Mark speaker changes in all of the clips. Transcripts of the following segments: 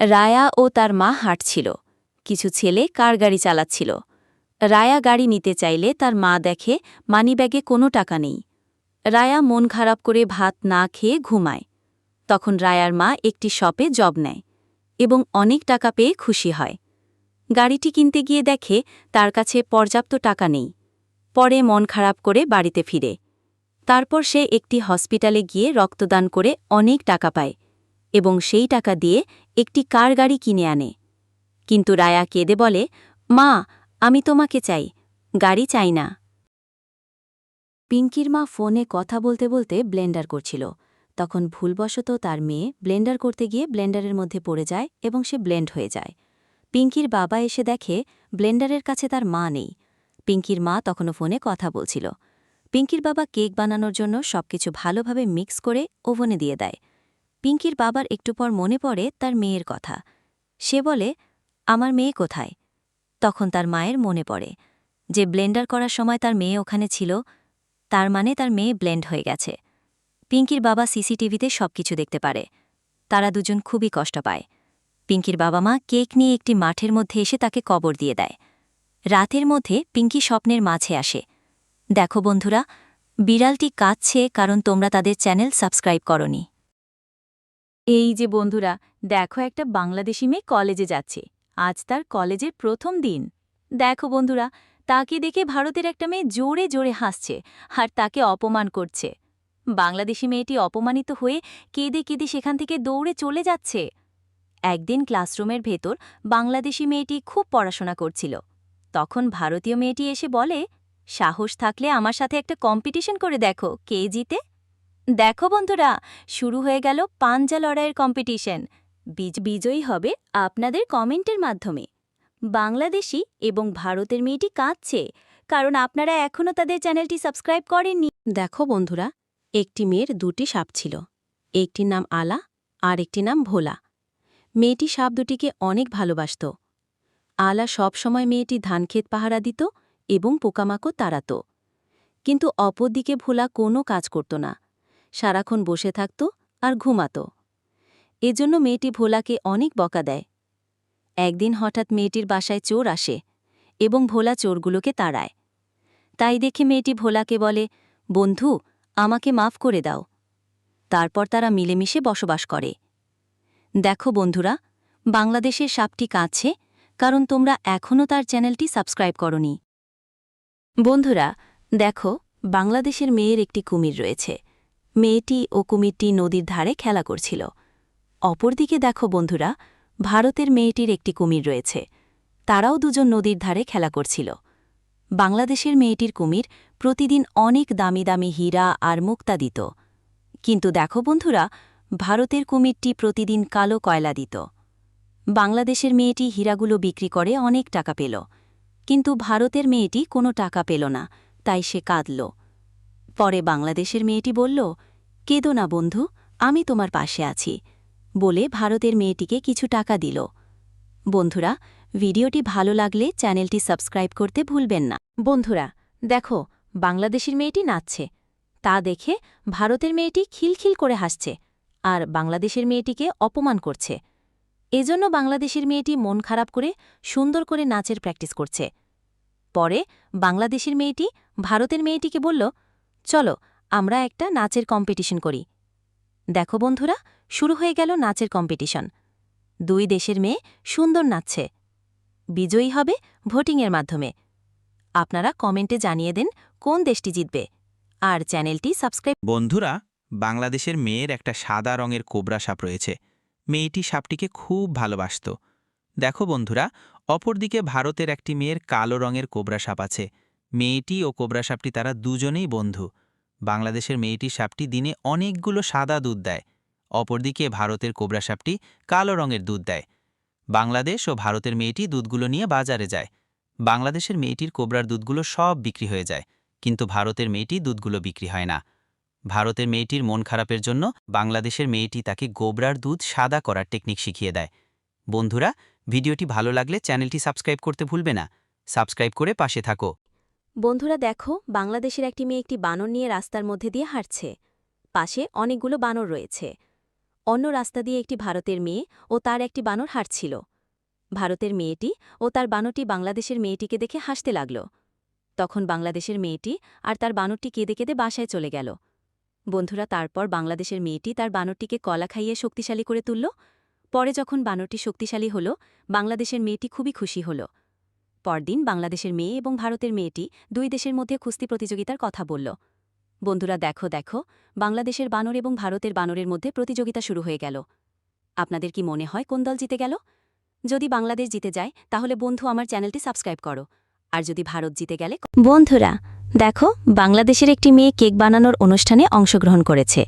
Speaker 1: রায়া ও তার মা হাঁটছিল। কিছু ছেলে কার গাড়ি চালাচ্ছিল। রায়া গাড়ি নিতে চাইলে তার মা দেখে, মানিব্যাগে কোনো টাকা নেই। রায়া মন খারাপ করে ভাত না খেয়ে ঘুমায়। তখন রায়ার মা একটি শপে জব নেয় এবং অনেক টাকা পেয়ে খুশি হয়। গাড়িটি কিনতে গিয়ে দেখে, তার কাছে পর্যাপ্ত টাকা নেই। পরে মন খারাপ করে বাড়িতে ফিরে। তারপর সে একটি হসপিটালে গিয়ে রক্তদান করে অনেক টাকা পায় এবং সেই টাকা দিয়ে একটি কার গাড়ি কিনে আনে। কিন্তু রায়া কেঁদে বলে, মা, আমি তোমাকে চাই, গাড়ি চাই না। পিঙ্কির মা ফোনে কথা বলতে বলতে ব্লেন্ডার করছিল। তখন ভুলবশত তার মেয়ে ব্লেন্ডার করতে গিয়ে ব্লেন্ডারের মধ্যে পড়ে যায় এবং সে ব্লেন্ড হয়ে যায়। পিঙ্কির বাবা এসে দেখে ব্লেন্ডারের কাছে তার মা নেই। পিঙ্কির মা তখনও ফোনে কথা বলছিল। পিঙ্কির বাবা কেক বানানোর জন্য সবকিছু ভালোভাবে মিক্স করে ওভনে দিয়ে দেয়। পিঙ্কির বাবার একটু পর মনে পড়ে তার মেয়ের কথা। সে বলে, আমার মেয়ে কোথায়? তখন তার মায়ের মনে পড়ে যে ব্লেন্ডার করার সময় তার মেয়ে ওখানে ছিল, তার মানে তার মেয়ে ব্লেন্ড হয়ে গেছে। পিঙ্কির বাবা সিসিটিভিতে সবকিছু দেখতে পারে। তারা দুজন খুবই কষ্ট পায়। পিঙ্কির বাবা মা কেক নিয়ে একটি মাঠের মধ্যে এসে তাকে কবর দিয়ে দেয়। রাতের মধ্যে পিঙ্কি স্বপ্নের মাঝে আসে। দেখো বন্ধুরা, বিড়ালটি কাঁদছে কারণ তোমরা তাদের চ্যানেল সাবস্ক্রাইব করনি। এই যে বন্ধুরা, দেখো একটা বাংলাদেশি মেয়ে কলেজে যাচ্ছে। আজ তার কলেজের প্রথম দিন। দেখো বন্ধুরা, তাকে দেখে ভারতের একটা মেয়ে জোরে জোরে হাসছে আর তাকে অপমান করছে। বাংলাদেশি মেয়েটি অপমানিত হয়ে কেঁদে কেঁদে সেখান থেকে দৌড়ে চলে যাচ্ছে। একদিন ক্লাসরুমের ভেতর বাংলাদেশি মেয়েটি খুব পড়াশোনা করছিল। তখন ভারতীয় মেয়েটি এসে বলে, সাহস থাকলে আমার সাথে একটা কম্পিটিশন করে দেখো, কে জিতে? দেখো বন্ধুরা, শুরু হয়ে গেল পাঞ্জা লড়াইয়ের কম্পিটিশন বীজ বিজয়ী হবে আপনাদের কমেন্টের মাধ্যমে। বাংলাদেশি এবং ভারতের মেয়েটি কাঁদছে, কারণ আপনারা এখনও তাদের চ্যানেলটি সাবস্ক্রাইব করেননি। দেখো বন্ধুরা, একটি মেয়ের দুটি সাপ ছিল, একটির নাম আলা আর একটি নাম ভোলা। মেয়েটি সাপ দুটিকে অনেক ভালোবাসত। আলা সব সময় মেয়েটি ধানক্ষেত পাহারা দিত এবং পোকামাকড় তাড়াত। কিন্তু অপরদিকে ভোলা কোনো কাজ করত না। সারাক্ষণ বসে থাকত আর ঘুমাত। এজন্য মেয়েটি ভোলাকে অনেক বকা দেয়। একদিন হঠাৎ মেয়েটির বাসায় চোর আসে এবং ভোলা চোরগুলোকে তাড়ায়। তাই দেখে মেয়েটি ভোলাকে বলে, বন্ধু, আমাকে মাফ করে দাও। তারপর তারা মিলেমিশে বসবাস করে। দেখো বন্ধুরা, বাংলাদেশের সাপটি কাছে কারণ তোমরা এখনও তার চ্যানেলটি সাবস্ক্রাইব করনি। বন্ধুরা, দেখো, বাংলাদেশের মেয়ের একটি কুমির রয়েছে। মেয়েটি ও কুমিরটি নদীর ধারে খেলা করছিল। অপরদিকে দেখো বন্ধুরা, ভারতের মেয়েটির একটি কুমির রয়েছে। তারাও দুজন নদীর ধারে খেলা করছিল। বাংলাদেশের মেয়েটির কুমির প্রতিদিন অনেক দামি দামি হীরা আর মুক্তা দিত। কিন্তু দেখো বন্ধুরা, ভারতের কুমিরটি প্রতিদিন কালো কয়লা দিত। বাংলাদেশের মেয়েটি হীরাগুলো বিক্রি করে অনেক টাকা পেল। কিন্তু ভারতের মেয়েটি কোনো টাকা পেল না, তাই সে কাঁদল। পরে বাংলাদেশের মেয়েটি বলল, কেদো না বন্ধু, আমি তোমার পাশে আছি। বলে ভারতের মেয়েটিকে কিছু টাকা দিল। বন্ধুরা, ভিডিওটি ভালো লাগলে চ্যানেলটি সাবস্ক্রাইব করতে ভুলবেন না। বন্ধুরা, দেখো, বাংলাদেশের মেয়েটি নাচছে। তা দেখে ভারতের মেয়েটি খিলখিল করে হাসছে আর বাংলাদেশের মেয়েটিকে অপমান করছে। এজন্য বাংলাদেশের মেয়েটি মন খারাপ করে সুন্দর করে নাচের প্র্যাকটিস করছে। পরে বাংলাদেশের মেয়েটি ভারতের মেয়েটিকে বলল চলো, আমরা একটা নাচের কম্পিটিশন করি। দেখো বন্ধুরা, শুরু হয়ে গেল নাচের কম্পিটিশন দুই দেশের মেয়ে সুন্দর নাচছে। বিজয়ী হবে ভোটিংয়ের মাধ্যমে। আপনারা কমেন্টে জানিয়ে দেন কোন দেশটি জিতবে। আর চ্যানেলটি সাবস্ক্রাইব
Speaker 2: বন্ধুরা, বাংলাদেশের মেয়ের একটা সাদা রঙের কোবরা সাপ রয়েছে। মেয়েটি সাপটিকে খুব ভালোবাসত। দেখো বন্ধুরা, অপরদিকে ভারতের একটি মেয়ের কালো রঙের কোবরা সাপ আছে। মেয়েটি ও কোবরা সাপটি তারা দুজনেই বন্ধু। বাংলাদেশের মেয়েটির সাপটি দিনে অনেকগুলো সাদা দুধ দেয়। অপরদিকে ভারতের কোবরা সাপটি কালো রঙের দুধ দেয়। বাংলাদেশ ও ভারতের মেয়েটি দুধগুলো নিয়ে বাজারে যায়। বাংলাদেশের মেয়েটির কোবরার দুধগুলো সব বিক্রি হয়ে যায়, কিন্তু ভারতের মেয়েটি দুধগুলো বিক্রি হয় না। ভারতের মেয়েটির মন খারাপের জন্য বাংলাদেশের মেয়েটি তাকে গোবরার দুধ সাদা করার টেকনিক শিখিয়ে দেয়। বন্ধুরা, ভিডিওটি ভালো লাগলে চ্যানেলটি সাবস্ক্রাইব করতে ভুলবে না। সাবস্ক্রাইব করে পাশে থাকো।
Speaker 1: বন্ধুরা দেখো, বাংলাদেশের একটি মেয়ে একটি বানর নিয়ে রাস্তার মধ্যে দিয়ে হাঁটছে। পাশে অনেকগুলো বানর রয়েছে। অন্য রাস্তা দিয়ে একটি ভারতের মেয়ে ও তার একটি বানর হাঁটছিল। ভারতের মেয়েটি ও তার বানরটি বাংলাদেশের মেয়েটিকে দেখে হাসতে লাগল। তখন বাংলাদেশের মেয়েটি আর তার বানরটি কেঁদে কেঁদে বাসায় চলে গেল। বন্ধুরা, তারপর বাংলাদেশের মেয়েটি তার বানরটিকে কলা খাইয়ে শক্তিশালী করে তুলল। পরে যখন বানরটি শক্তিশালী হল, বাংলাদেশের মেয়েটি খুবই খুশি হল। পরদিন বাংলাদেশের মেয়ে এবং ভারতের মেয়েটি দুই দেশের মধ্যে কুস্তি প্রতিযোগিতার কথা বলল। বন্ধুরা, দেখো দেখো, বাংলাদেশের বানর এবং ভারতের বানরের মধ্যে প্রতিযোগিতা শুরু হয়ে গেল। আপনাদের কি মনে হয় কোন দল জিতে গেল? যদি বাংলাদেশ জিতে যায়, তাহলে বন্ধু আমার চ্যানেলটি সাবস্ক্রাইব করো। আর যদি ভারত জিতে গেলে বন্ধুরা, দেখো, বাংলাদেশের একটি মেয়ে কেক বানানোর অনুষ্ঠানে অংশগ্রহণ করেছে।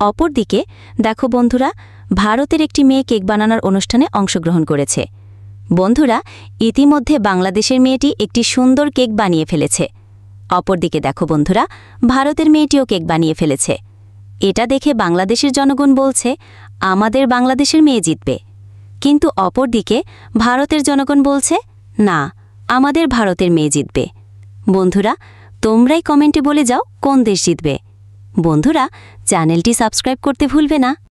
Speaker 1: অপরদিকে, দেখো বন্ধুরা, ভারতের একটি মেয়ে কেক বানানোর অনুষ্ঠানে অংশগ্রহণ করেছে। বন্ধুরা, ইতিমধ্যে বাংলাদেশের মেয়েটি একটি সুন্দর কেক বানিয়ে ফেলেছে। অপরদিকে দেখো বন্ধুরা, ভারতের মেয়েটিও কেক বানিয়ে ফেলেছে। এটা দেখে বাংলাদেশের জনগণ বলছে, আমাদের বাংলাদেশের মেয়ে জিতবে। কিন্তু অপরদিকে ভারতের জনগণ বলছে, না, আমাদের ভারতের মেয়ে জিতবে। বন্ধুরা, তোমরাই কমেন্টে বলে যাও কোন দেশ জিতবে। বন্ধুরা, চ্যানেলটি সাবস্ক্রাইব করতে ভুলবে না।